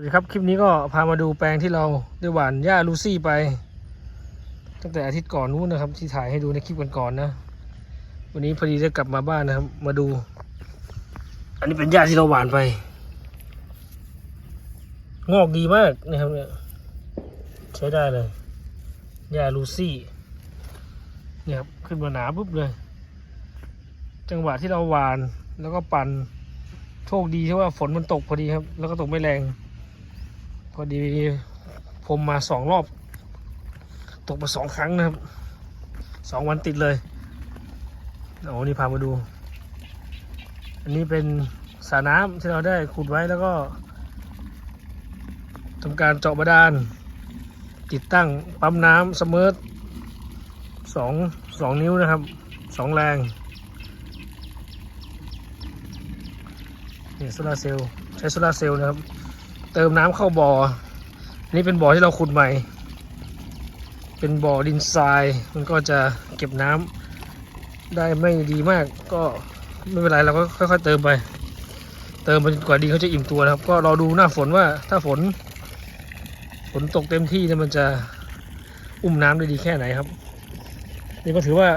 วัสดีครับ คลิปนี้ก็พามาดูแปลงที่เราได้หว่านหญ้าลูซี่ไป ตั้งแต่อาทิตย์ก่อนนู้นนะครับ ที่ถ่ายให้ดูในคลิปก่อนๆนะ วันนี้พอดีได้กลับมาบ้านนะครับ มาดู อันนี้เป็นหญ้าที่เราหว่านไป งอกดีมากนะครับเนี่ยใช้ได้เลยหญ้าลูซี่เนี่ยครับขึ้นมาหนาปุ๊บเลย จังหวะที่เราหว่านแล้วก็ปั่นโชคดีที่ว่าฝนมันตกพอดีครับ แล้วก็ตกไม่แรง พอดีผมมาสองรอบ ตกมาสองครั้งนะครับสองวันติดเลยโอ้นี่พามาดู อันนี้เป็นสระน้ำที่เราได้ขุดไว้แล้วก็ทำการเจาะบาดาล ติดตั้งปั๊มน้ำเสมอสองสองนิ้วนะครับสองแรงนี่โซลาเซลล์ใช้โซลาเซลล์นะครับ เติมน้ำเข้าบ่อนนี้เป็นบ่อที่เราขุดใหม่ เป็นบ่อดินทราย มันก็จะเก็บน้ำได้ไม่ดีมาก ก็ไม่เป็นไรเราก็ค่อยๆเติมไป เติมไปกว่าดินเขาจะอิ่มตัวนะครับ ก็รอดูหน้าฝนว่าถ้าฝน ฝนตกเต็มที่เนี่ยมันจะอุ้มน้ำได้ดีแค่ไหนครับ นี่ก็ถือว่า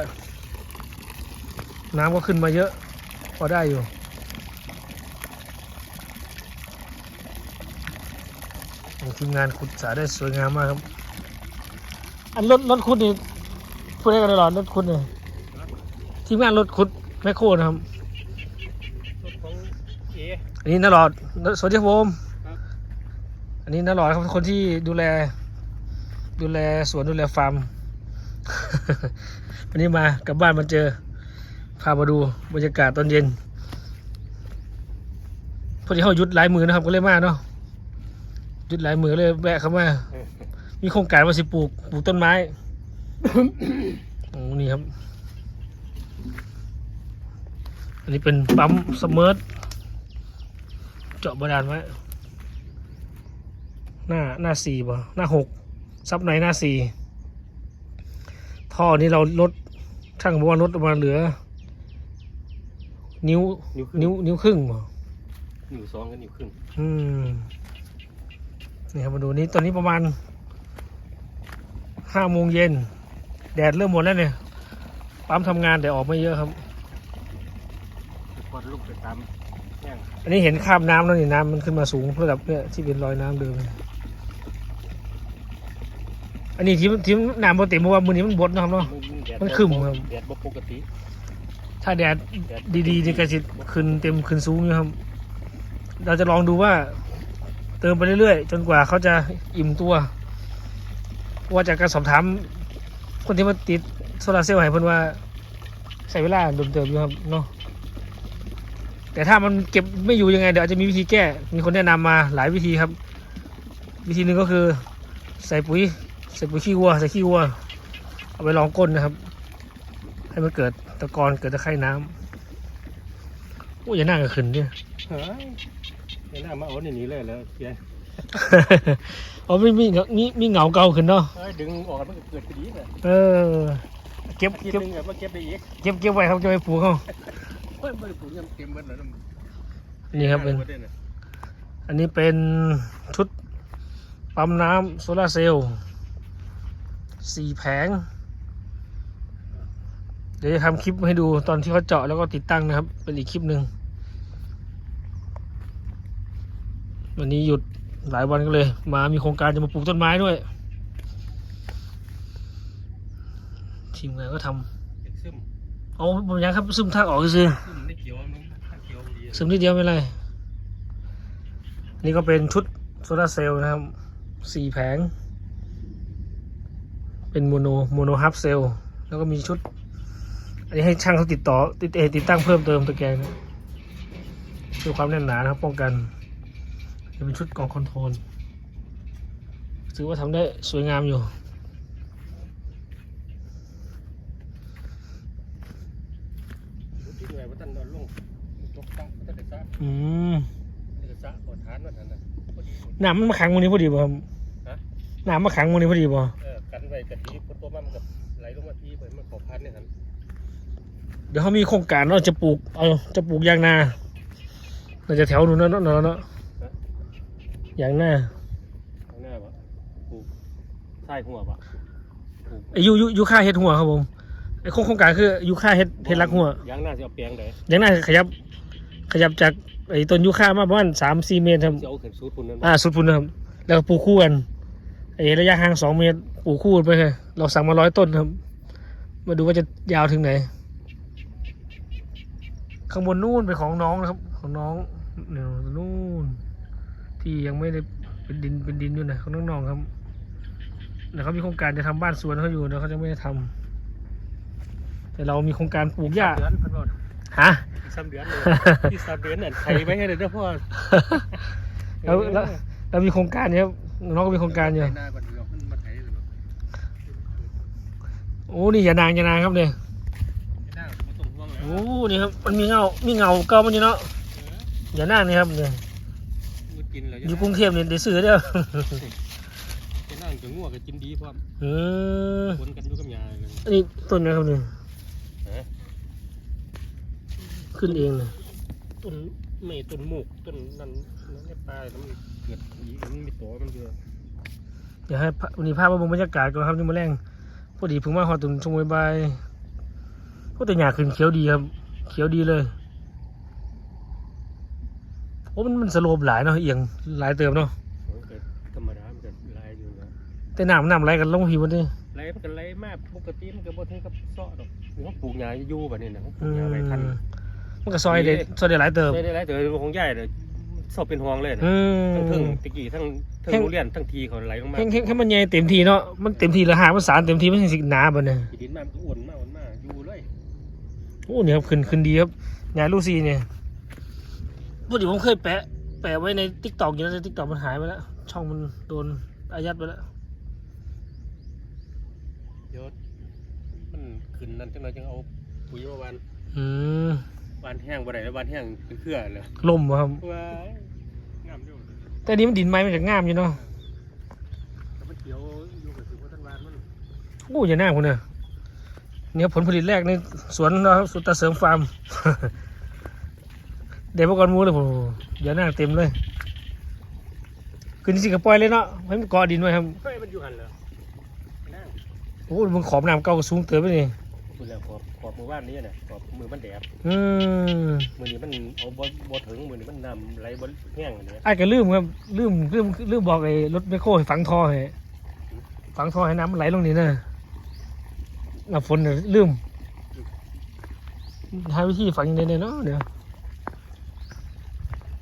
น้ำก็ขึ้นมาเยอะ พอได้อยู่ ทีมงานขุดสาได้สวยงามมากครับ อันรถรถขุดนี่พูดได้กันตลอดรถขุดเนี่ยทีมงานรถขุดแมคโครนะครับรถของเออันนี้นารอดสวัสดีครับผมครับอันนี้นารอดครับคนที่ดูแล ดูแลสวนดูแลฟาร์มวันนี้มากลับบ้านมาเจอพามาดูบรรยากาศตอนเย็นพอดีเขาหยุดหลายมือนะครับก็เลยมาเนาะ หยุดหลายมือเลยแวะเข้ามามีโครงการว่าสิปลูกปลูกต้นไม้โอ้นี่ครับ อันนี้เป็นปั๊มสเมิร์ทเจาะบาดาลไว้หน้าหน้าสี่ป่ะหน้าหกซับในหน้าสี่ท่อนี้เราลดช่างบอกว่าลดออกมาเหลือ นิ้ว นิ้วครึ่งนิ้วนิ้วครึ่งป่ะนิ้วสองกับนิ้วครึ่งอืม นี่ครับมาดูนี้ตอนนี้ประมาณห้าโมงเย็น แดดเริ่มหมดแล้วเนี่ยปั๊มทำงานแต่ออกไม่เยอะครับพอลูกไปตามแง่งอันนี้เห็นคราบน้ำแล้วนี่น้ำมันขึ้นมาสูงระดับเนี่ยที่เป็นรอยน้ำเดิมอันนี้ที่ที่น้ำปกติเมื่อวานมือนี้มันบดนะครับเนาะแดดมันครึ้มครับแดดบ่ปกติ ถ้าแดดแดดดีๆนี่ก็จะขึ้นเต็มขึ้นสูงอยู่ครับ เราจะลองดูว่า เติมไปเรื่อยๆ จนกว่าเขาจะอิ่มตัวว่าจากการสอบถาม คนที่มาติดโซลาเซลล์ให้เพิ่นว่าใช้เวลาดมเติมอยู่ครับเนาะแต่ถ้ามันเก็บไม่อยู่ยังไงเดี๋ยวอาจจะมีวิธีแก้ มีคนแนะนำมาหลายวิธีครับ วิธีหนึ่งก็คือใส่ปุ๋ยใส่ปุ๋ยขี้วัวใส่ขี้วัว เอาไปรองก้นนะครับ ให้มันเกิดตะกอนเกิดตะไคร่น้ำโอ้ยอย่าหน้าก็ขึ้นเนี่ย เฮ้ยเดี๋ยวหน้ามาเอาในนี้เลยแล้วเสียอ๋อมีมีมีมีเหงาเก่าขึ้นเนาะเฮ้ยดึงออกมันก็เกิดพอดีเลยเออ เก็บทีเก็บนึงแบบว่าเก็บได้อีกเก็บเก็บไว้ครับเก็บไว้ปลูกเขาเฮ้ยไม่ได้ปลูกยังเต็มหมดแล้วนะนี่ครับเป็นอันนี้เป็นชุดปั๊มน้ำโซลาร์เซลล์สี่แผง เดี๋ยวจะทำคลิปให้ดูตอนที่เขาเจาะแล้วก็ติดตั้งนะครับ เป็นอีกคลิปหนึ่ง วันนี้หยุดหลายวันก็เลย มามีโครงการจะมาปลูกต้นไม้ด้วย ทีมงานก็ทำเด็กซึมเอาผมยังครับซึมทากออกซื้อซึมไม่เกี่ยวมันถ้าเกี่ยวดีซึมนิดเดียวไม่เป็นไรนี่ก็เป็นชุดโซลาร์เซลล์นะครับสี่แผง เป็นโมโนโมโนฮับเซลล์แล้วก็มีชุด อันนี้ให้ช่างเขาติดต่อติดเออติดตั้งเพิ่มเติมตะแกรงนะเพื่อความแน่นหนานะครับป้องกันจะ เป็นชุดกล่องคอนโทรลถือว่าทำได้สวยงามอยู่ที่หน่วยว่าท่านนอนลงตกตั้งท่านได้ซะอืมได้ซะขอทานว่าท่านน่ะพอดีน้ำมันมาขังวันนี้พอดีป่ะครับฮะน้ำมาขังวันนี้พอดีป่ะเออกันไว้กะทิพอตัวมันกับไหลลงมาที่เปิดมันขอพันเนี่ยครับเดี๋ยวเขามีโครงการว่าจะปลูก เอาจะปลูกยางนาเราจะแถวนู้นเนาะเนาะเนาะ อย่างหน้าข้างหน้าปะปลูกใต้หัวปะปลูกไอ้ยูยูยูค่าเฮ็ดหัวครับผมไอ้โครงโครงการคือยูค่าเฮ็ดเฮ็ดรักหัว ยางหน้าจะเอาเปียงเลยอย่างหน้าขยับ ขยับจากไอ้ต้นยูค่ามาประมาณสามสี่เมตรครับ จะเอาขึ้นสูดพุ่นนั่นอ่าสุดพุ่นนะครับแล้วก็ปลูกคู่กันไอ้ระยะห่างสองเมตรปลูกคู่กันไปเลยเราสั่งมาร้อยต้นครับ มาดูว่าจะยาวถึงไหน ข้างบนนู่นเป็นของน้องนะครับ ของน้องเนี่ยนู่น ที่ยังไม่ได้เป็นดินเป็นดินอยู่นะของน้องๆครับแต่เขามีโครงการจะทำบ้านสวนเขาอยู่นะเขาจะไม่ได้ทำแต่เรามีโครงการปลูกหญ้าเดือนเพันบาทฮะอีกสามเดือนเลยที่สามเดือนนั่นไทยไว้ให้เลยเด้อพ่อแล้วแล้วเรามีโครงการเนี่ยครับน้องก็มีโครงการอยู่หน้าก่อนเดี๋ยวมันมาไทยเลยเนาะโอ้นี่อย่านางอย่านางครับเนี่ยหน้าไม่ต้องห่วงแล้วโอ้นี่ครับมันมีเงา มีเงาเก่ามันอยู่เนาะอย่านางนี่ครับเนี่ยมืด กินแล้วอยู่กรุงเทพเนี่ยได้ซื้อเด้อจะนั่งจะง่วงก็กินดีพร้อมอืมคนกันอยู่กับยาเลยอันนี้ต้นนะครับเนี่ยฮะขึ้นเองเลยต้นไม่ต้นหมูกต้นนั่นนั่นเนี่ยปลายแล้วมันเกิดอีกมันมีตัวมันเยอะเดี๋ยวให้พะวันนี้ภาพมาบนบรรยากาศก่อนครับนี่มาแรงพอดีเพิ่งมาหอตุนชงบายๆพวกแต่หยาขึ้นเขียวดีครับ เขียวดีเลย โอ้มันมันสโลปหลายเนาะเอียงหลายเติมเนาะมันเกิดธรรมดามันเกิดลายอยู่นะแต่น้ำน้ำไหลกันลงหิวนี่ลายมันก็ลายมากปกติมันก็บ่ถึงกับเซาะดอกหรือว่าปลูกหญ้าอยู่แบบนี้นะเขาปลูอืกหญ้าไว้ทันมมันก็ซอยเด็ดซอยเด็ดหลายเติมได้ได้หลายตัวของใหญ่เลยสอบเป็นห่วงเลยนะอืทั้งเทึงมตะกี้ทั้งทั้งแห้งโรงเรียนทั้งทีเขาไหลลงมาแค่แค่แค่มันใหญ่เต็มทีเนาะมันเต็มทีแล้วหามันสารเต็มทีมันสิหนาบ่เนี่ยดินมามันก็อ้วนมากอ้วนมากอยู่เลยโอ้เนี่ยครับขึ้นขึ้นดีครับงานลูซี่เนี่ย ปกติผมเคยแปะ แปะไว้ในทิกตอกอยู่แล้วแต่ทิกตอกมันหายไปแล้ว ช่องมันโดนอายัดไปแล้วเดี๋ยวมันขึ้นนั่นจังเลยจังเอาปุ๋ยมาวันอืมวันแห้งบ่ได้แล้ววันแห้งเป็นเครือเลยล่มบ่ครับ ว้ายงามอยู่แต่อันนี้มันดินไม้มันจะงามอยู่เนาะแต่มันเขียวอยู่กับสิบว่าต้นวานมันโอ้อย่าหน้าคุณเนี่ยเนี่ยผลผลิตแรกในสวนเราครับสวนตาเสริมฟาร์ม เดี๋ยวพวกกอนหมูเลยผมอย่าหน้าเต็มเลยขึ้นสิกระปล่อยเลยเนาะให้มันเกาะดินไว้ครับเฮ้ยมันอยู่หันเหรอนั่งโอ้มึงขอบน้ำเก่าก็สูงเติบไปนี่คุณแล้วขอบขอบมือบ้านนี้น่ะขอบมือมันแดดอืมมือนี้มันเอาบ่บ่ถึงมือนี้มันนำไหลบ่แห้งอันเนี้ยไอ้ายก็ลืมครับลืมลืมลืมบอกไอ้รถแมคโครให้ฝังท่อให้ฝังท่อให้น้ำมันไหลลงนี่นะน้ำฝนเนี่ยลืมหาวิธีฝังยังไงเนี่ยเนาะเดี๋ยว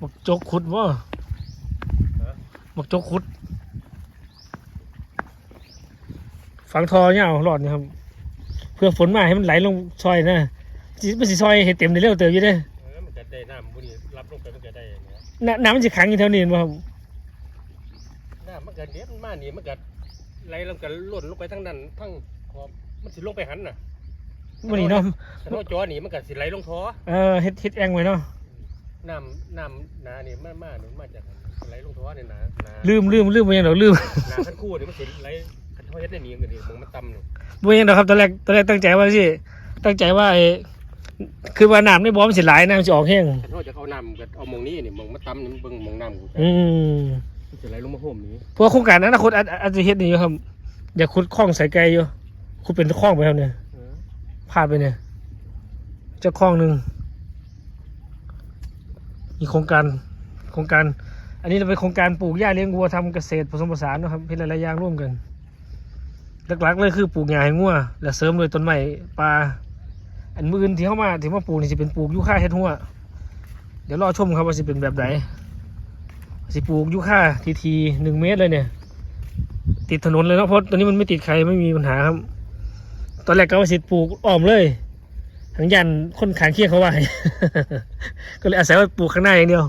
บอกจกขุดว่าบอกจกขุด ฝังท่อเนี่ยเอาหลอดเนี่ยครับ เพื่อฝนมาให้มันไหลลงซอยนะสิมันสิซอยให้เต็มในเร็วเติบอยู่เด้เออมันจะได้น้ำมือนี้รับลงไปมันจะได้อันเนี้ยน้ำน้ำมันจะขังอยู่แถวนี้บ่ครับน้ำมันก็เด็ดมานี่มันก็ไหลลงกันล่นลงไปทั้งนั้นทั้งขอบมันสิลงไปหันน่ะวันนี้เนาะถ้าเราจอนี่มันก็สิไหลลงท้อเออเฮ็ดเฮ็ดแองไว้เนาะ น้ำน้ำนานี่มันมานี่มันมาจากหันไหลลงท้อนี่นะนาลืมลืมลืมไปยังเดี๋ยวลืมนาขั้นคู่นี่มันสิไหลคันเขาเฮ็ดได้นี่เงินนี่มึงมันต่ำนี่ไปยังเดี๋ยวครับตอนแรกตอนแรกตั้งใจว่าสิตั้งใจว่าไอ้คือว่าน้ำในบ่อมันสิหลายน้ำมันสิออกแห้งคันเขาจะเอาน้ำก็เอามองนี้นี่มองมันต่ำนี่มันเบิ่งมองน้ำกูอืมมันสิไหลลงมาห่มนี้เพราะว่าโครงการอนาคตอาจอาจจะเฮ็ดนี่อยู่ครับอยากขุดคลองใส่ไกลอยู่ขุดเป็นคลองไปครับเนี่ยเออพาดไปเนี่ยจะคลองหนึ่ง มีโครงการโครงการ อันนี้เราเป็นโครงการปลูกหญ้าเลี้ยงวัวทำเกษตรผสมผสานนะครับเป็นหลายๆอย่างร่วมกันหลักๆเลยคือปลูกหญ้าให้งัวและเสริมด้วยต้นไม้ปลาอันมืออื่นที่เข้ามาที่มาปลูกนี่จะเป็นปลูกยูค่าเฮ็ดหัวเดี๋ยวรอชมครับว่าจะเป็นแบบไหนสิปลูกยูค่าทีทีหนึ่งเมตรเลยเนี่ย ติดถนนเลยเนาะเพราะตอนนี้มันไม่ติดใครไม่มีปัญหาครับ ตอนแรกก็ว่าสิปลูกอ้อมเลย ทางยันคนขางเคียงเขาว่าให้ก็เลยอาศัยว่าปลูกข้างหน้าอย่างเดียว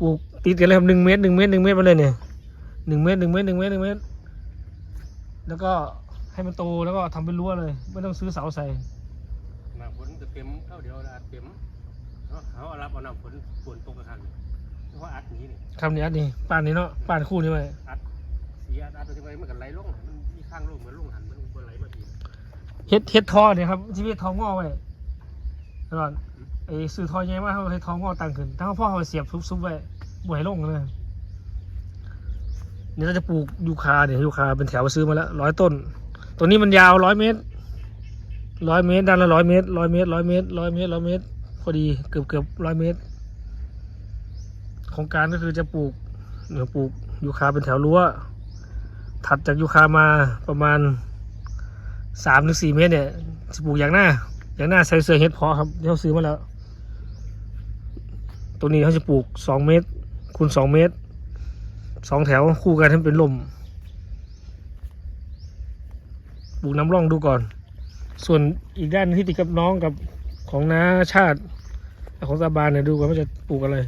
ปลูกติดกันเลยครับหนึ่งเมตรหนึ่งเมตรหนึ่งเมตรมาเลยเนี่ยหนึ่งเมตรหนึ่งเมตรหนึ่งเมตรหนึ่งเมตร แล้วก็ให้มันโตแล้วก็ทำเป็นรั้วเลย ไม่ต้องซื้อเสาใส่น้ำฝนจะเต็มเข้าเดียวอาจเต็มเขาเขาเอารับเอาน้ำฝนฝนตกกระทันเพราะว่าอัดหนี้นี่คำนี้อันนี้ป้านนี้เนาะป้านคู่นี้ไว้อัดสีอัดอัดที่ไว้มันก็ไหลลงมันมีข้างลงเหมือนลงหันมันบ่ไหลมาที เฮ็ดเฮ็ดท่อเนี่ยครับชีวิตทองอไว้ตลอดไอ้ซื้อท่อใหญ่มากเขาให้ทองอตั้งขึ้นถ้าพ่อเขาเสียบซุบๆไว้บ่ให้ลงเลยนี่เราจะปลูกยูคาเนี่ยยูคาเป็นแถวซื้อมาแล้วร้อยต้นตัวนี้มันยาวร้อยเมตรร้อยเมตรด้านละร้อยเมตรร้อยเมตรร้อยเมตรร้อยเมตรร้อยเมตรพอดีเกือบเกือบร้อยเมตรโครงการก็คือจะปลูกเดี๋ยวปลูกยูคาเป็นแถวรั้วถัดจากยูคามาประมาณ สามถึงสี่เมตรเนี่ยจะปลูกอย่างหน้า อย่างหน้าใส่เสื้อเฮ็ดเพาะครับที่เขาซื้อมาแล้ว ตัวนี้เขาจะปลูกสองเมตรคูณสองเมตรสองแถวคู่กันให้เป็นลมปลูกน้ำร่องดูก่อน ส่วนอีกด้านที่ติดกับน้องกับของน้าชาติ ของตาบานเนี่ยดูก่อนว่าจะปลูกอะไร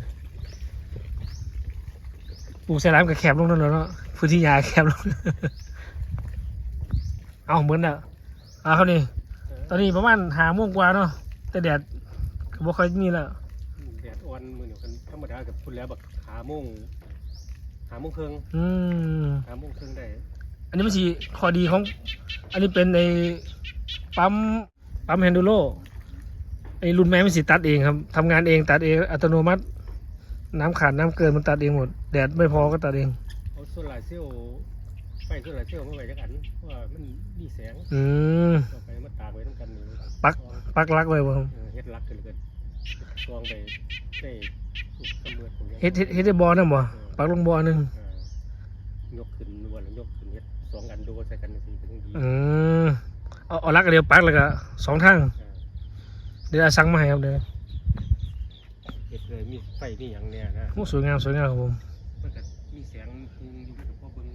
ปลูกใส่ร้านกับแคบลงนั่นแหละเนาะพื้นที่ยาแคบลง เอาเหมือนอะ อาเขานี่ตอนนี้ประมาณหาโมงกว่าเนาะแต่แดดก็บ่ค่อยมีแล้วแดดอ่อนมือหนึ่งกันธรรมดากับคุณแล้วแบบหาโมงหาโมงครึ่งอืมหาโมงครึ่งได้ อันนี้มันสีข้อดีของ อันนี้เป็นในปั๊มปั๊มแฮนดูโลไอ้รุ่นแม่มันสีตัดเองครับทำงานเองตัดเองอัตโนมัติ น้ำขาดน้ำเกินมันตัดเองหมด แดดไม่พอก็ตัดเองเอาโซลาร์เซลล์ ไฟโซลาร์เซลล์มาไว้จักอันเพราะว่ามันมีแสงอืมต่อไปมาตากไว้ทั้งกันนี่ปักปักหลักไว้บ่ครับเออเฮ็ดรักกันเลยกันกองไปได้สำรวจตรงนี้เฮ็ดเฮ็ดเฮ็ดได้บ่อนั่นบ่ปักลงบ่อหนึงเออยกขึ้นวันละยกขึ้นเฮ็ดสองอันดูใส่กันสิเป็นดีอืมเอาเอาหลักอันเดียวปักแล้วก็สองทางเออเดี๋ยวเอาสั่งมาให้ครับเดี๋ยวเฮ็ดเลยมีไฟมีหยังเนี่ยนะโอ้สวยงามสวยงามครับผมมันก็มีแสงพึงอยู่กับพ่อเบิ่ง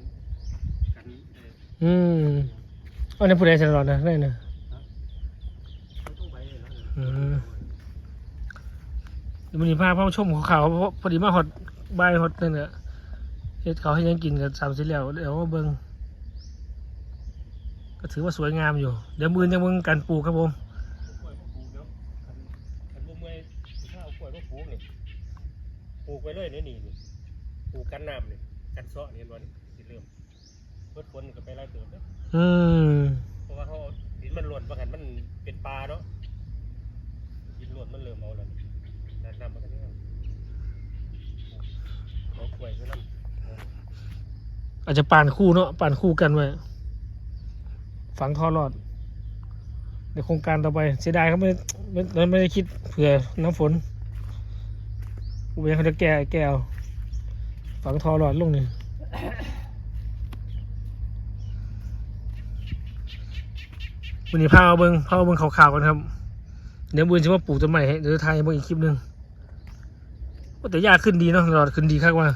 กันได้ อืมอันนี้ผู้ใดสร็จแล้วนะได้นะเขาต้องไปเลยนะอืมวมันมีภาพ่อชมของเขาวเพราะพอดีมาฮอดบายฮอดนั่นน่ะเฮ็ดเขาให้ยังกินกันสามสิแล้วเดี๋ยวมาเบิ่งก็ถือว่าสวยงามอยู่ เดี๋ยวมือจะเบิ่งการปลูกครับผมปลูกเดี๋ยวคันคันบ่เมื่อยเนี่ยนี่ปลูกกันน้ำนี่ยกันเซาะนี่เห็นนี่สิ เริ่มเพิ่นฝนก็ไปไล่เติมเด้ออืมเพราะว่าเขาดินมันหล่นบางหันมันเป็นปลาเนาะดินหล่นมันเริ่มเอาแล้วนี่นั่นน้ำมันก็เนี่ยเอากล้วยเท่านั้นอาจจะป่านคู่เนาะป่านคู่กันไว้ฝังท่อรอดในโครงการต่อไปเสียดายเขาไม่ไม่ไม่ไม่ได้คิดเผื่อน้ำฝนอุเบนเขาจะแก้แก้วฝังท่อรอดลงนี่ วันนี้พาเอาเบิงพาเอาเบิงขาวๆกันครับ เดี๋ยวบืนจะมาปลูกต้นไม้ให้เดี๋ยวถ่ายให้เบิงอีกคลิปหนึ่งว่าแต่ยาขึ้นดีเนาะรอดขึ้นดีครับว่า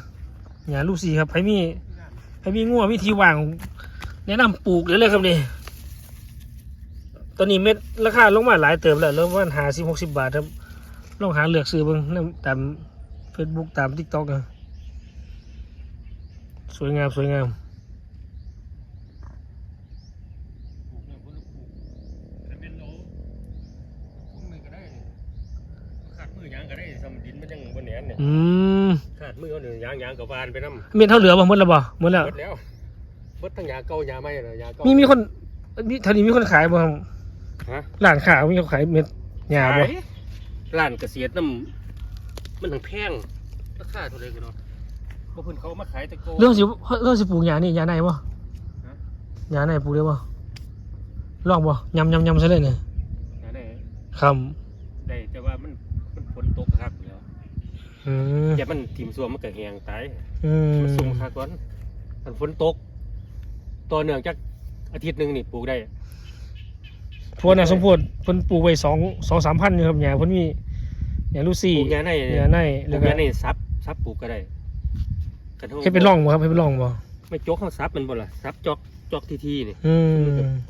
หยาลูกซีครับไผมีไผมีงัวมีทีวาง แนะนำปลูกเลยเลยครับนี่ตอนนี้เม็ดราคาลงมาหลายเติมแล้วเริ่มว่าหาสิบหกสิบบาทครับลองหาเลือกซื้อเบิ่งตามเฟซบุ๊กตามทิกต็อกนะสวยงามสวยงาม ปลูกเนี่ยคนละปลูกแต่เป็นเอาพวกมือก็ได้ขาดมือยางก็ได้สำดินมันยังบนแหนน เนี่ยอืมขาดมือเอาเนี่ยยางยางกับวานไปน้ำเม็ดเท่าเหลือบ่หมดแล้วบ่หมดแล้วเบิดแล้วเบิดทั้งยาเก่ายาใหม่เลยยาเก่ามีมีมีคนมีเท่านี้มีคนขายบ่ครับฮะร้านขายมีคนขายเม็ดหญ้าบ่ขยร้านเกษตรน้ำมันถึงแพงราคาเท่าไหร่กันเนาะพวกเพิ่นเขามาขายแตะโก เรื่องสิเรื่องสิปลูกหญ้านี่หญ้าในบ่ฮะหญ้าในปลูกได้บ่ลองบ่ยำยำยำซะเลยเนี่ยหาได้ครับได้แต่ว่ามันมันฝนตกครับแล้ว อืมอย่ามันถิ่มส่วมมันก็แห้งตายอืมมันสุ่มคักก่อนมันฝนตกต่อเนื่องจากอาทิตย์หนึงนี่ปลูกได้ พวกน่ะสมโพธิเพิ่นปลูกไว้สองสองสามพันอยู่ครับหญ้าเพิ่นมีหญ้าลูปซี่ลูกยาในหญ้าในปลูแล้วกก็ยาในซับซับปลูกก็ได้กันท่าเฮ็ดเป็นร่องบ่ครับเฮ็ดเป็นร่องบ่ไม่จกข้างซับมันบ่ล่ะซับจอกจอกทีๆนี่อืม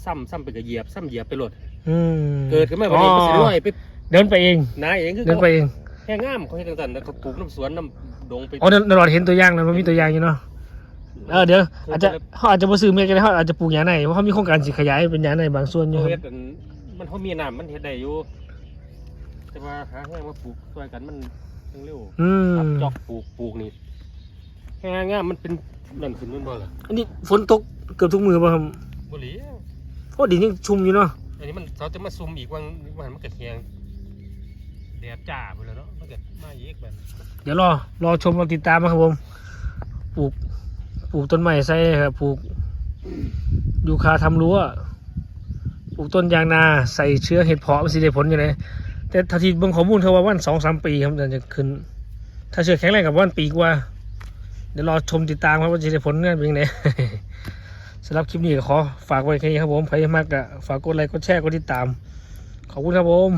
ซ้ำซ้ำไปก็เหยียบซ้ำเหยียบไปโลดอืมเกิดขึ้นมาวันนี้ก็สิลอยไปเดินไปเองนาเองคือเดินไปเอง แค่งามเขาเฮ็ดจังซั่นแล้วเขาปลูกน้ำสวนน้ำดงไปอ๋อเดินตลอดเห็นตัวอย่างแล้วมันมีตัวอย่างอยู่เนาะเออเดี๋ยวอาจจะเขาอาจจะบ่ซื้อเม็ดก็ได้เขาอาจจะปลูกหญ้าในเพราะเขามีโครงการสิขยายเป็นหญ้าในบางส่วนอยู่เขาคเฮ็รัดบอันมันเขามีน้ำมันเฮ็ดได้อยู่ แต่ว่าหาแห้งมาปลูกช่วยกันมันยังเร็วอืมซับจอกปลูกปลูกนี่แห้งงามมันเป็นนั่นขึ้นมันบ่ล่ะอันนี้ฝนตกเกือบทุกมือป่ะครับบ่หลีโอ้ดินยังชุ่มอยู่เนาะอันนี้มันเขาจะมาซุ่มอีกวันวันมันก็แห้ง แดดจ้าไปแล้วเนาะมันก็มาอีกแบบเดี๋ยวรอรอชมรอติดตามนะครับผมปลูกปลูกต้นไม้ใส่ครับปลูกยูคาทำรั้วปลูกต้นยางนาใส่เชื้อเห็ดเพาะมันสิได้ผลอยู่เลยแต่ถ้าที่เบิ่งข้อมูลเขาว่าวันสองสามปีครับจะขึ้น ถ้าเชื้อแข็งแรงกับวันปีกว่า เดี๋ยวรอชมติดตามครับว่าจะได้ผลงานเป็นยังไงสำหรับคลิปนี้ก็ขอฝากไว้แค่นี้ครับผมใครมากก็ฝากกดไลค์กดแชร์กดติดตาม ขอบคุณครับผม